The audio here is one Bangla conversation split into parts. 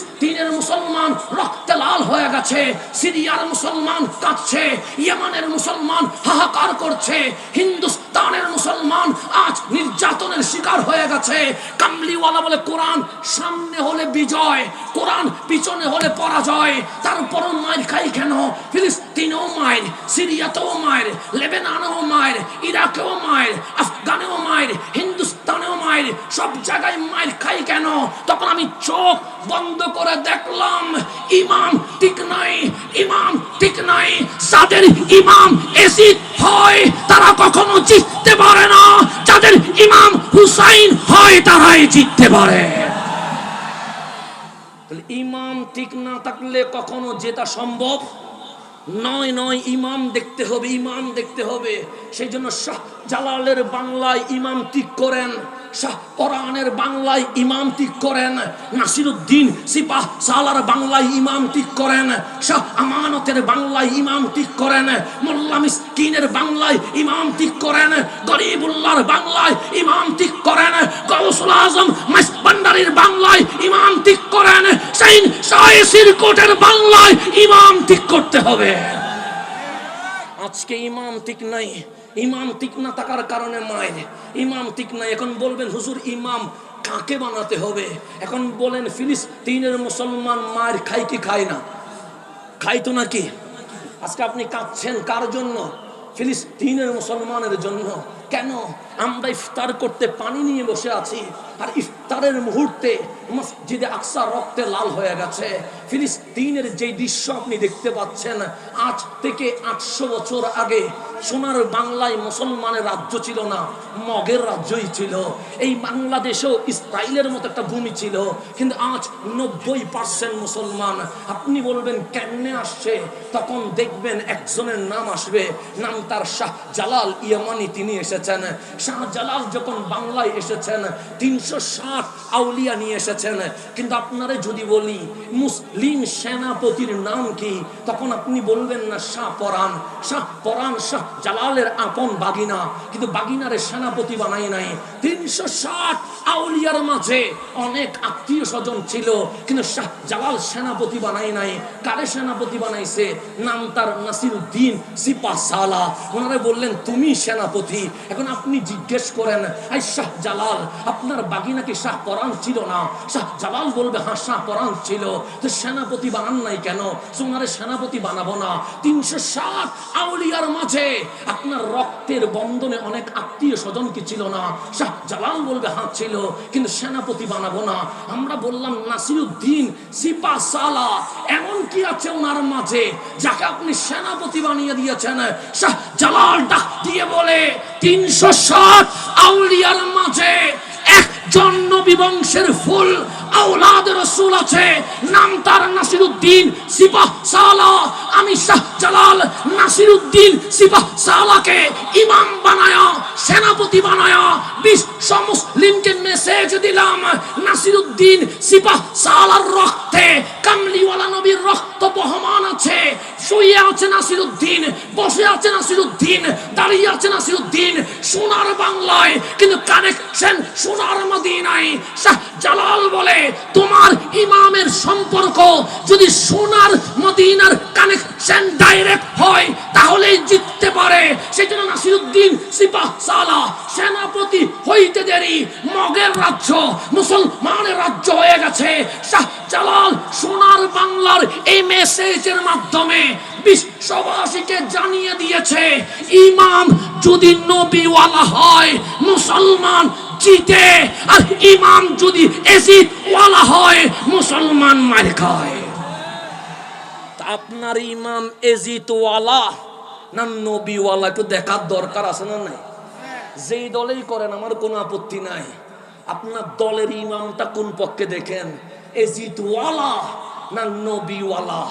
ফিলিস্তিনের মুসলমান রক্তে লাল হয়ে গেছে, সিরিয়ার মুসলমান কাঁদছে, ইয়েমানের মুসলমান হাহাকার করছে, হিন্দুস্তানের মুসলমান আজ নির্যাতনের শিকার হয়ে গেছে। কামলিওয়ালা বলে, কোরআন সামনে হলে বিজয়, কোরআন পিছনে হলে পরাজয়, তারপরও মায়ের খাই কেন? ফিলিস্তিনেও মায়ের সিরিয়াতেও মায়ের লেবেনানেও মায়ের ইরাকেও মায়ের আফগানেও মায়ের মায়ের সব জায়গায় মায়ের খাই কেন? তখন আমি চোখ বন্ধ করে দেখলাম, ইমাম ঠিক নাই, ইমাম ঠিক নাই, যাদের ইমাম এসিড হয়, তারা কখনো জিততে পারে না। যাদের ইমাম হুসাইন হয়, তারাই জিততে পারে। ইমাম ঠিক না থাকলে কখনো জেতা সম্ভব? নয় নয়, ইমাম দেখতে হবে, ইমাম দেখতে হবে। সেই জন্য শাহ জালালের বাংলায় ইমাম ঠিক করেন। শাহ কোরআনের বাংলায় ইমাম ঠিক করেন, নাসিরুদ্দিন সিপাহ সালার বাংলায় ইমাম ঠিক করেন, শাহ আমানতের বাংলায় ইমাম ঠিক করেন, মোল্লা মিসকিনের বাংলায় ইমাম ঠিক করেন, গরিবুল্লাহর বাংলায় ইমাম ঠিক করেন, গৌসুল আজম মাইস বাংলায় ইমাম ঠিক করেন, সেইন শাহেসির কোটের বাংলায় ইমাম ঠিক করতে হবে। আজকে ইমাম ঠিক নাই ইমাম ঠিক না থাকার কারণে মায়ের। ইমাম ঠিক নাই এখন বলবেন, হুজুর, ইমাম কাকে বানাতে হবে? এখন বলেন, ফিলিস্তিনের মুসলমান মায়ের খাই কি খায় না? খাই তো নাকি? আজকে আপনি কাঁদছেন কার জন্য? ফিলিস্তিনের মুসলমানের জন্য। কেন? আমরা ইফতার করতে পানি নিয়ে বসে আছি। আর ইফতারের মুহূর্তে মসজিদে আকসা রক্তে লাল হয়ে গেছে। ফিলিস্তিনের যে দৃশ্য আপনি দেখতে পাচ্ছেন, আজ থেকে আটশো বছর আগে সোনার বাংলায় মুসলমানের রাজ্য ছিল না, মগের রাজ্যই ছিল। এই বাংলাদেশেও ইসরায়েলের মতো একটা ভূমি ছিল, কিন্তু আজ নব্বই পার্সেন্ট মুসলমান। আপনি বলবেন, কেমনে আসছে? তখন দেখবেন একজনের নাম আসবে, নাম তার শাহ জালাল ইয়ামানি, তিনি এসেছেন। শাহ জালাল যখন বাংলায় এসেছেন, তিনশো ষাট আউলিয়া নিয়ে এসেছেন। কিন্তু আপনারে যদি বলি, মুসলিম সেনাপতির নাম কি? তখন আপনি বলবেন না, শাহ পরাণ। শাহ পরাণ, শাহ জালালের আপন বাগিনা। কিন্তু বাগিনারে সেনাপতি বানাই নাই। তিনশো ষাট আউলিয়ার মাঝে অনেক আত্মীয় স্বজন ছিল, কিন্তু শাহ জালাল সেনাপতি বানাই নাই। কারে সেনাপতি বানাইছে? নাম তার নাসির উদ্দিন সিপা সালা ওনারা বললেন, তুমি সেনাপতি। এখন আপনি জিজ্ঞেস করেন, আই শাহ জালাল, আপনার বাগিনা কি শাহ পরাণ ছিল না? শাহ জালাল বলবে হ্যাঁ শাহ পরাণ ছিল। তো সেনাপতি বানান নাই কেন? সোনারে সেনাপতি বানাবো না। তিনশো ষাট আউলিয়ার মাঝে আপনার রক্তের বন্ধনে অনেক আত্মীয় স্বজন কি ছিল না? শাহ জালাল বলবে হ্যাঁ ছিল, কিন্তু সেনাপতি বানাবো না। আমরা বললাম, নাসিরুদ্দিন সিপা সালা, এমন কি আছে ওনার মাঝে যাকে আপনি সেনাপতি বানিয়ে দিয়েছেন? শাহ জালাল ডাক দিয়ে বলে তিনশো ষাট আউলিয়ার মাঝে একজন নবী বংশের ফুল আওলাদ রসুল আছে, নাম তার নাসিরুদ্দিন সিপাহ সালা। আমি শাহ জালাল নাসিরুদ্দিন সিপাহ সালাকে ইমাম বানায়া, সেনাপতি বানায়া, বিশ্ব মুসলিমকে মেসেজ দিলাম, নাসিরুদ্দিন সিপাহ সালার রক্তে কামলিওয়ালা নবীর আছে নাসিরুদ্দিন বসে আছে নাসিরুদ্দিন দাঁড়িয়ে আছে নাসিরুদ্দিন সোনার বাংলায়, কিন্তু কানেকশন সোনার মদিনায়। শাহ জালাল বলে, তোমার ইমামের সম্পর্ক যদি সোনার মদিনার কানেকশন ডাইরেক্ট হয়, তাহলেই জিততে পারে। সেই জন্য নাসিরুদ্দিন সিপাহ সালা, সেনাপতি হইতে দেরি, মগের রাজ্য, মুসলমানের রাজ্য হয়ে গেছে। শাহ জালাল, সোনার বাংলার এই মেসেজের মাধ্যমে বিশ্ববাসীকে জানিয়ে দিয়েছে, ইমাম যদি নবীওয়ালা হয়, মুসলমান জিতে, আর ইমাম যদি এসিড ওয়ালা হয়, মুসলমান মার খায়। আপনার ইমাম এজিতওয়ালা না নবীওয়ালা একটু দেখার দরকার আছে না নাই? যেই দলেই করেন, আমার কোনো আপত্তি নাই। আপনার দলের ইমামটা কোন পক্ষে দেখেন? এজিত ওয়ালা না নবীওয়ালা?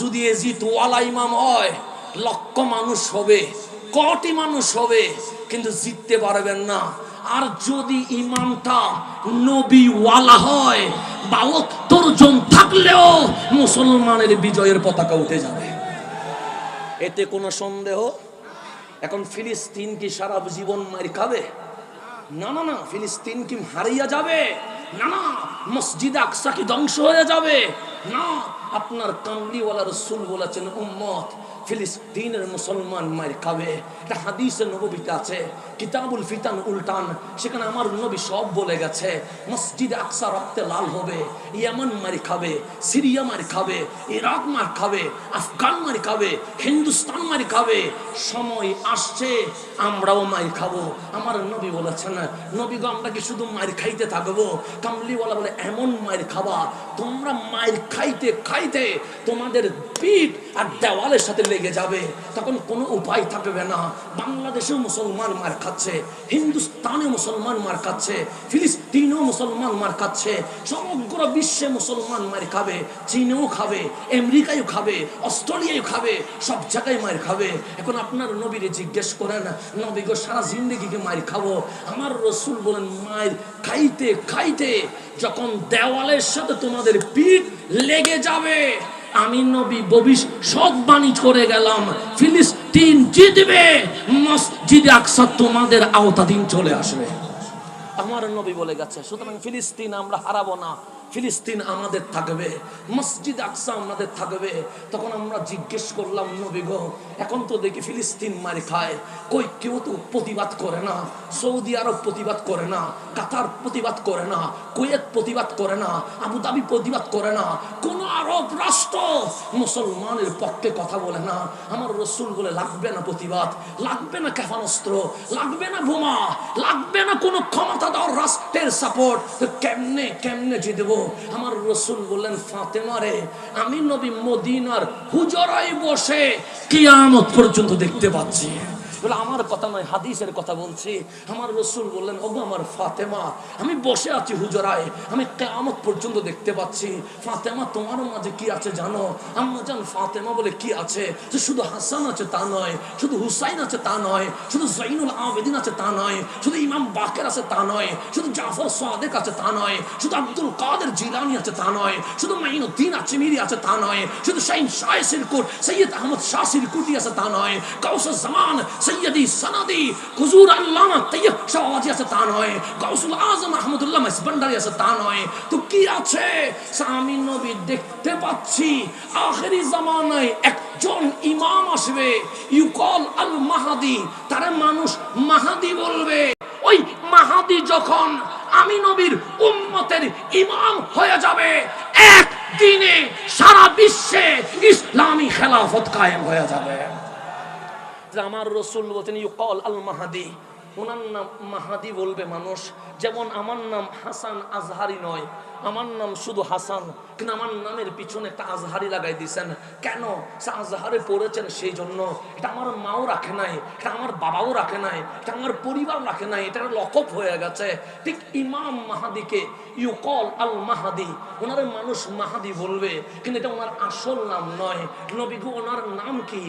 যদি এজিত ওয়ালা ইমাম হয়, লক্ষ মানুষ হবে, কটি মানুষ হবে, কিন্তু জিততে পারবেন না। আর যদি ইমামটা নবীওয়ালা হয়, বাহাত্তর জন থাকলেও মুসলমানের বিজয়ের পতাকা উঠে যাবে। এতে কোনো সন্দেহ? এখন ফিলিস্তিন কি সারা জীবন মার খাবে? না না না, ফিলিস্তিন কি হারিয়ে যাবে? না না, মসজিদ আকসা কি ধ্বংস হয়ে যাবে? না আপনার কামলিওয়ালা রসুল বলেছেন উম্মত ফিলিস্তিনের মুসলমান মায়ের খাবে। এটা হাদিসে নবীতে আছে, কিতাবুল ফিতান উল্টান, সেখানে আমার নবী সব বলে গেছে, মসজিদ আকসা রক্তে লাল হবে, ইয়ামান মারি খাবে, সিরিয়া মারি খাবে, ইরাক মার খাবে, আফগান মারি খাবে, হিন্দুস্তান মারি খাবে, সময় আসছে, আমরাও মার খাব। আমার নবী বলেছেন নবী গো আমরা কি শুধু মার খাইতে থাকব? কামলিওয়ালা বলে, এমন মার খাবা, তোমরা মায়ের খাইতে খাইতে তোমাদের পিঠ আর দেওয়ালের সাথে লেগে যাবে, তখন কোনো উপায় থাকবে না। বাংলাদেশেও মুসলমান মার খাচ্ছে হিন্দুস্তানে মুসলমান মার খাচ্ছে, ফিলিস্তিনেও মুসলমান মার খাচ্ছে, সমগ্র বিশ্বে মুসলমান মার খাবে, চীনেও খাবে, আমেরিকায়ও খাবে অস্ট্রেলিয়াও খাবে, সব জায়গায় মার খাবে। এখন আপনার নবীরে জিজ্ঞেস করেন, নবী গো, সারা জিন্দগিকে মার খাব? আমার রসুল বলেন মায়ের খাইতে খাইতে যখন দেওয়ালের সাথে তোমাদের পিঠ লেগে যাবে আমি নবী ভবিষ্যৎবাণী করে গেলাম। ফিলিস্তিন জিতবে, মসজিদে আকসা তোমাদের আওতাধীন চলে আসবে। আমার নবী বলে গেছে, সুতরাং ফিলিস্তিন আমরা হারাবো না। ফিলিস্তিন আমাদের থাকবে, মসজিদ আকসা আমাদের থাকবে। তখন আমরা জিজ্ঞেস করলাম, নবী গো, এখন তো দেখি ফিলিস্তিন মারি খায়। কই কেউ তো প্রতিবাদ করে না, সৌদি আরব প্রতিবাদ করে না, কাতার প্রতিবাদ করে না, কুয়েত প্রতিবাদ করে না, আবুধাবি প্রতিবাদ করে না, কোন আরব রাষ্ট্র মুসলমানের পক্ষে কথা বলে না। আমার রসুল বলে, লাগবে না প্রতিবাদ, লাগবে না ক্ষেপণাস্ত্র, লাগবে না বোমা, লাগবে না কোনো ক্ষমতা ক্ষমতাধর রাষ্ট্রের সাপোর্ট কেমনে কেমনে জিতবো আমার রসুল বললেন ফাতেমারে আমি নবী মদিনার হুজরাই বসে কিয়ামত পর্যন্ত দেখতে পাচ্ছি। বলে, আমার কথা নয়, হাদিসের কথা বলছি। আমার রসুল বললেন, ওগো আমার ফাতেমা, আমি বসে আছি হুজরায়, আমি কেয়ামত পর্যন্ত দেখতে পাচ্ছি। ফাতেমা, তোমার মাঝে কি আছে জানো? আম্মা জান, ফাতেমা বলে কি আছে? যে শুধু হাসান আছে তা নয়, শুধু হুসাইন আছে তা নয়, শুধু জৈনুল আবেদিন আছে তা নয়, শুধু ইমাম বাকের আছে তা নয়, শুধু জাফর সাদেক আছে তা নয়, শুধু আব্দুল কাদের জিলানি আছে তা নয়, শুধু মাইনুদ্দিন আচমিরি আছে তা নয়, শুধু শাহিন শাহ সিরকুট, সৈয়দ আহমদ শাহ সিরকুটি আছে তা নয়, কাউসার জামান সৈয়দি সনদি হুজুর আল্লামা তৈয়ব আছে তা নয়, গাউসুল আজম আহমদুল্লাহ মাইসবান্ডারি আছে তা নয়। তো কি আছে? নবী দেখতে পাচ্ছি, আখেরি জামানায় একজন ইমাম আসবে আল মাহাদি মানুষ মাহাদি বলবে। ওই মাহাদি যখন আমি নবীর উম্মতের ইমাম হয়ে যাবে এক দিনে সারা বিশ্বে ইসলামী খেলাফত কায়েম হয়ে যাবে। যে আমার রসুল বলছেন ইউ কল আল মাহাদি। ওনার নাম মাহাদি বলবে মানুষ। যেমন আমার নাম হাসান আজহারি নয় আমার নাম শুধু হাসান, কিন্তু আমার নামের পিছনে একটা আজহারি লাগাই দিয়েছেন কেন? সে আজহারে পড়েছেন সেই জন্য এটা আমার মাও রাখে নাই, এটা আমার বাবাও রাখে নাই, এটা আমার পরিবার রাখে নাই এটা লকপ হয়ে গেছে। ঠিক ইমাম মাহাদিকে, ইউকল আল মাহাদি, ওনার মানুষ মাহাদি বলবে, কিন্তু এটা ওনার আসল নাম নয়। নবীগু, ওনার নাম কি?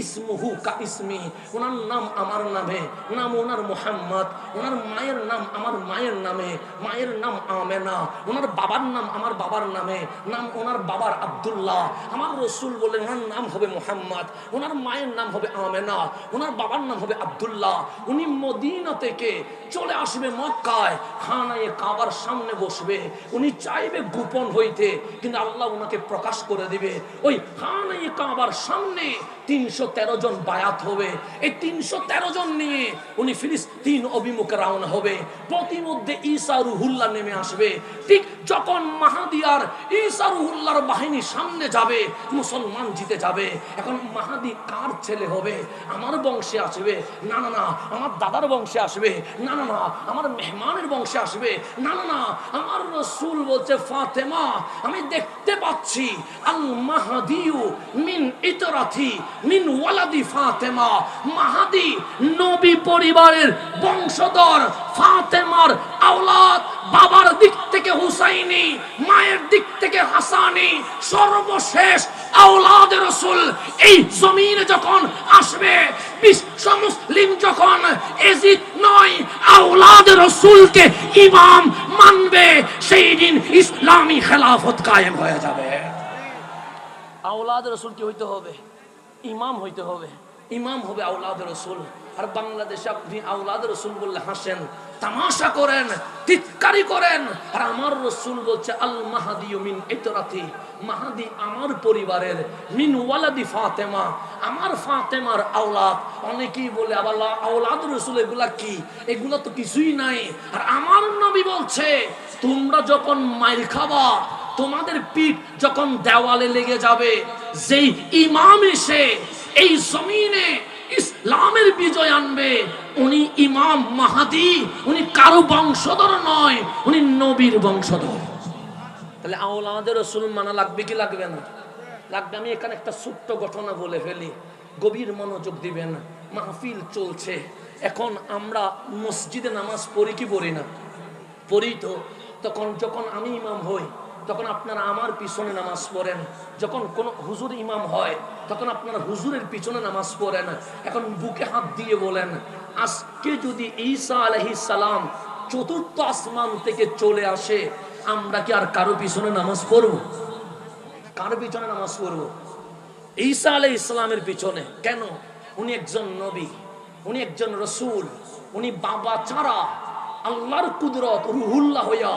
ইসমুহু কা ইসমি, ওনার নাম আমার নামে, নাম ওনার মোহাম্মদ, ওনার মায়ের নাম আমার মায়ের নামে, মায়ের নাম আমেনা, ওনার বাবার নাম আমার বাবার নামে, নাম ওনার বাবার আব্দুল্লাহ। আমার রসুল বললেন ওনার নাম হবে মোহাম্মদ, ওনার মায়ের নাম হবে আমেনা, ওনার বাবার নাম হবে আব্দুল্লাহ। উনি মদিনা থেকে চলে আসবে মক্কায়, খানায় কাবার সামনে বসবে। উনি চাইবে গোপন হইতে, কিন্তু আল্লাহ ওনাকে প্রকাশ করে দিবে। ওই খানায় কাবার সামনে তিনশো তেরো জন বায়াত হবে। এই তিনশো তেরো জন নিয়ে উনি ফিলিস্তিন অভিমুখে রওনা হবে। প্রতিমধ্যে ঈসা রুহুল্লাহ নেমে আসবে। ঠিক যখন মাহাদিয়ার ঈসা রুহুল্লাহর বাহিনী সামনে যাবে, মুসলমান জিতে যাবে। এখন মাহাদি কার ছেলে হবে? আমার বংশে আসবে? না না না, আমার দাদার বংশে আসবে। না না না, আমার মেহমানের বংশে আসবে। না না না, আমার রসুল বলছে, ফাতেমা, আমি দেখতে পাচ্ছি। আল মাহাদিউ মিন ইতরাথি, মিন ওয়ালাদি ফাতেমা। মাহাদি নবী পরিবারের বংশধর ফাতেমার আওলাদ বাবার দিক থেকে হুসাইনি, মায়ের দিক থেকে হাসানি, সর্বশেষ রসুল এই যখন আসবে বিশ্ব মুসলিম যখন নয় রসুলকে ইমাম মানবে, সেই দিন ইসলামী খেলাফত কায়েম হয়ে যাবে। আওলাদ রসুল কি হইতে হবে? ইমাম হইতে হবে। ইমাম হবে আওলাদ রসুল। আর বাংলাদেশে আপনি আওলাদ রসুল বললে হাসেন তামাশা করেন তিতকারি করেন। আর আমার রসুল বলছে, আল মাহাদি মিন ইতরাতি, মাহাদি আমার পরিবারের, মিন ওয়ালাদি ফাতেমা, আমার ফাতেমার আওলাদ। অনেকেই বলে, আবার আওলাদ রসুল, এগুলা কি? এগুলো তো কিছুই নাই। আর আমার নবী বলছে, তোমরা যখন মাইল খাবা, তোমাদের পিঠ যখন দেওয়ালে লেগে যাবে, যেই ইমাম এসে, এই জমিনে ইসলামের বিজয় আনবে। উনি ইমাম মাহাদি, উনি কারও বংশধর নয়, উনি নবীর বংশধর। তাহলে আওলাদের রসুল মানা লাগবে কি লাগবে না? লাগবে, আমি এখানে একটা ছোট্ট ঘটনা বলে ফেলি। গভীর মনোযোগ দিবেন মাহফিল চলছে। এখন আমরা মসজিদে নামাজ পড়ি কি পড়ি না? পড়ি তো। তখন যখন আমি ইমাম হই, তখন আপনারা আমার পিছনে নামাজ পড়েন। যখন কোন হুজুর ইমাম হয় তখন আপনারা হুজুরের পিছনে নামাজ পড়েন, এখন বুকে হাত দিয়ে বলেন, আজকে যদি ঈসা আলহি সালাম চতুর্থ আসমান থেকে চলে আসে, আমরা কি আর কারও পিছনে নামাজ পড়ব? কারও পিছনে নামাজ পড়ব? ঈসা আলাই ইসলামের পিছনে। কেন? উনি একজন নবী, উনি একজন রসুল, উনি বাবা ছাড়া আল্লাহর কুদরত রুহুল্লাহ হইয়া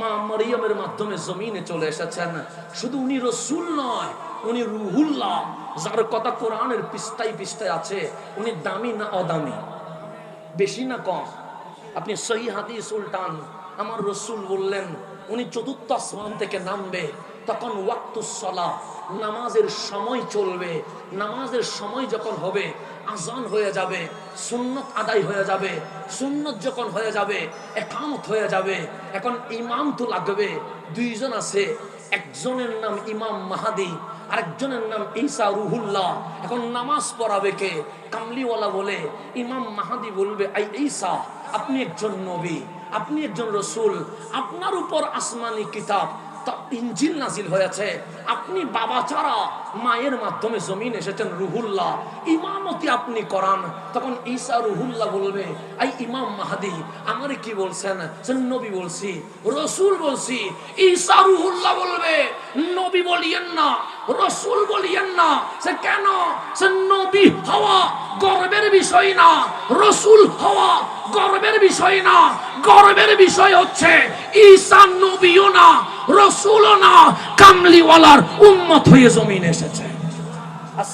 মা মারিয়ামের মাধ্যমে জমিনে চলে এসেছেন। শুধু উনি রসুল নয় উনি রুহুল্লাহ, যার কথা কোরআনের পৃষ্ঠায় পৃষ্ঠায় আছে, উনি দামি না অদামি? বেশি না কম? আপনি সহি হাদিস উল্টান। আমার রসুল বললেন, উনি চতুর্থ আসমান থেকে নামবে, তখন ওয়াক্তুসলা নামাজের সময় চলবে। নামাজের সময় যখন হবে, আজান হয়ে যাবে, সুন্নত আদায় হয়ে যাবে, সুন্নত যখন হয়ে যাবে, একামত হয়ে যাবে, এখন ইমাম তো লাগবে, দুইজন আছে একজনের নাম ইমাম মাহাদি, আরেকজনের নাম ঈসা রুহুল্লাহ। এখন নামাজ পড়াবে কে? কামলিওয়ালা বলে, ইমাম মাহাদি বলবে, আই ঈসা, আপনি একজন নবী, আপনি একজন রসুল, আপনার উপর আসমানি কিতাব ইঞ্জিল নাজিল হয়েছে। আপনি বাবা ছাড়া মায়ের মাধ্যমে জমিন এসেছেন রুহুল্লাহ। ইমামতি আপনি করান। তখন ঈসা রুহুল্লাহ বলবে, আই ইমাম মাহাদি, আমারে কি বলছেন? নবী বলছি, রসুল বলছি। ঈসা রুহুল্লাহ বলবে, নবী বলিয়েন না, রসুল বলিয়েন না। সে কেন? সে নবী হওয়া গর্বের বিষয় না, রসুল হওয়া গর্বের বিষয় না। গর্বের বিষয় হচ্ছে, ঈসা নবীও না রসুলও না কামলিওয়ালার উম্মত হয়ে জমিন এসেছে।